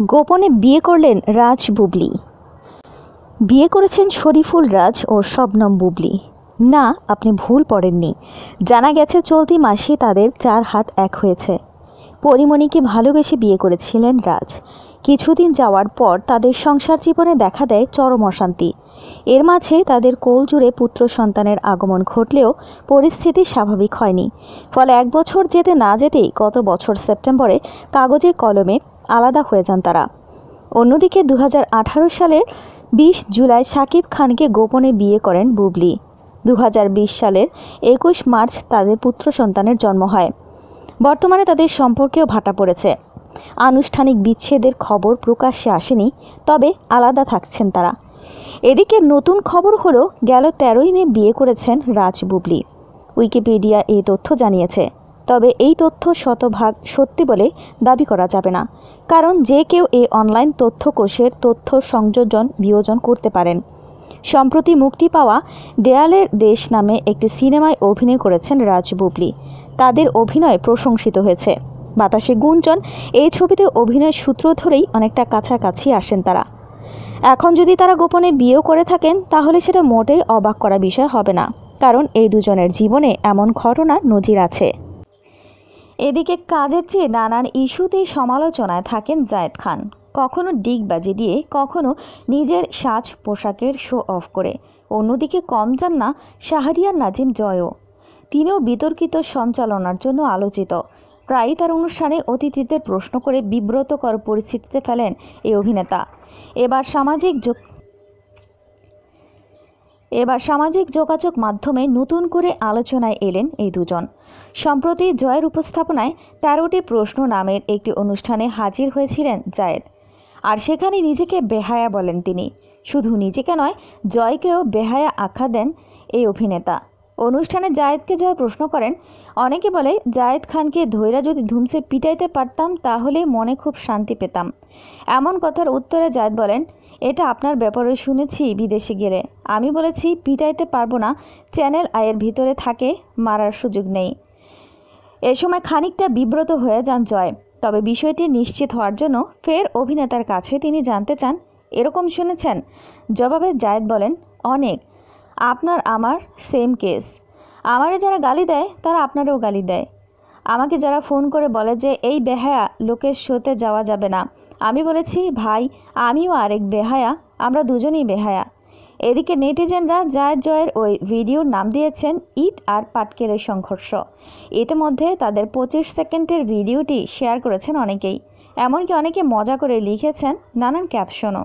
গোপনে বিয়ে করলেন রাজ বুবলি। বিয়ে করেছেন শরীফুল রাজ ও শবনম বুবলি। না, আপনি ভুল পড়েননি। জানা গেছে, চলতি মাসে তাদের চার হাত এক হয়েছে। পরিমণিকে ভালোবেসে বিয়ে করেছিলেন রাজ। কিছুদিন যাওয়ার পর তাদের সংসার জীবনে দেখা দেয় চরম অশান্তি। এর মাঝে তাদের কোল জুড়ে পুত্র সন্তানের আগমন ঘটলেও পরিস্থিতি স্বাভাবিক হয়নি। ফলে এক বছর যেতে না যেতেই গত বছর সেপ্টেম্বরে কাগজে কলমে আলাদা হয়ে যান তারা। অন্যদিকে দু হাজার আঠারো সালের বিশ জুলাই শাকিব খানকে গোপনে বিয়ে করেন বুবলি। দু হাজার বিশ সালের একুশ মার্চ তাদের পুত্র সন্তানের জন্ম হয়। বর্তমানে তাদের সম্পর্কেও ভাটা পড়েছে। আনুষ্ঠানিক বিচ্ছেদের খবর প্রকাশ্যে আসেনি, তবে আলাদা থাকছেন তারা। এদিকে নতুন খবর হলো, গেল তেরোই মে বিয়ে করেছেন রাজ বুবলি। উইকিপিডিয়া এই তথ্য জানিয়েছে। তবে এই তথ্য শতভাগ সত্যি বলে দাবি করা যাবে না, কারণ যে কেউ এই অনলাইন তথ্য কোষের তথ্য সংযোজন বিয়োজন করতে পারেন। সম্প্রতি মুক্তি পাওয়া দেয়ালের দেশ নামে একটি সিনেমায় অভিনয় করেছেন রাজ বুবলি। তাদের অভিনয় প্রশংসিত হয়েছে। বাতাসে গুঞ্জন, এই ছবিতে অভিনয় সূত্র ধরেই অনেকটা কাছাকাছি আসেন তারা। এখন যদি তারা গোপনে বিয়েও করে থাকেন, তাহলে সেটা মোটেই অবাক করা বিষয় হবে না, কারণ এই দুজনের জীবনে এমন ঘটনা নজির আছে। এদিকে কাজের চেয়ে নানান ইস্যুতেই সমালোচনায় থাকেন জায়েদ খান। কখনো ডিগবাজি দিয়ে, কখনো নিজের সাজ পোশাকের শো অফ করে। অন্যদিকে কম যান না শাহরিয়ার নাজিম জয়ও। তিনিও বিতর্কিত সঞ্চালনার জন্য আলোচিত। প্রায়ই তার অনুষ্ঠানে অতিথিদের প্রশ্ন করে বিব্রতকর পরিস্থিতিতে ফেলেন এই অভিনেতা। এবার সামাজিক যোগ এবার সামাজিক যোগাযোগ মাধ্যমে নতুন করে আলোচনায় এলেন এই দুজন। সম্প্রতি জয়ের উপস্থাপনায় তেরোটি প্রশ্ন নামের একটি অনুষ্ঠানে হাজির হয়েছিলেন জায়েদ। আর সেখানে নিজেকে বেহায়া বলেন তিনি। শুধু নিজেকে নয়, জয়কেও বেহায়া আখ্যা দেন এই অভিনেতা। অনুষ্ঠানে জায়েদকে জয় প্রশ্ন করেন। অনেকে বলে, জায়েদ খানকে ধৈরা যদি ধুমসে পিটাইতে পারতাম, তাহলে মনে খুব শান্তি পেতাম। এমন কথার উত্তরে জায়েদ বলেন, এটা আপনার ব্যাপারে শুনেছি বিদেশে গেলে। আমি বলেছি, পিটাইতে পারব না, চ্যানেল আয়ের ভিতরে থাকে, মারার সুযোগ নেই। এ সময় খানিকটা বিব্রত হয়ে যান জয়। তবে বিষয়টি নিশ্চিত হওয়ার জন্য ফের অভিনেতার কাছে তিনি জানতে চান, এরকম শুনেছেন? জবাবে জায়েদ বলেন, অনেক। আপনার, আমার সেম কেস আমারে যারা গালি দেয়, তারা আপনারও গালি দেয়। আমাকে যারা ফোন করে বলে যে, এই বেহায়া, লোকের শোতে যাওয়া যাবে না। আমি বলেছি, ভাই, আমিও আরেক বেহায়া, আমরা দুজনেই বেহায়া। এদিকে নেটিজেনরা জায়েদ জয়ের ওই ভিডিওর নাম দিয়েছেন, ইট আর পাটকেলের সংঘর্ষ। ইতিমধ্যে তাদের পঁচিশ সেকেন্ডের ভিডিওটি শেয়ার করেছেন অনেকেই। এমনকি অনেকে মজা করে লিখেছেন নানান ক্যাপশনও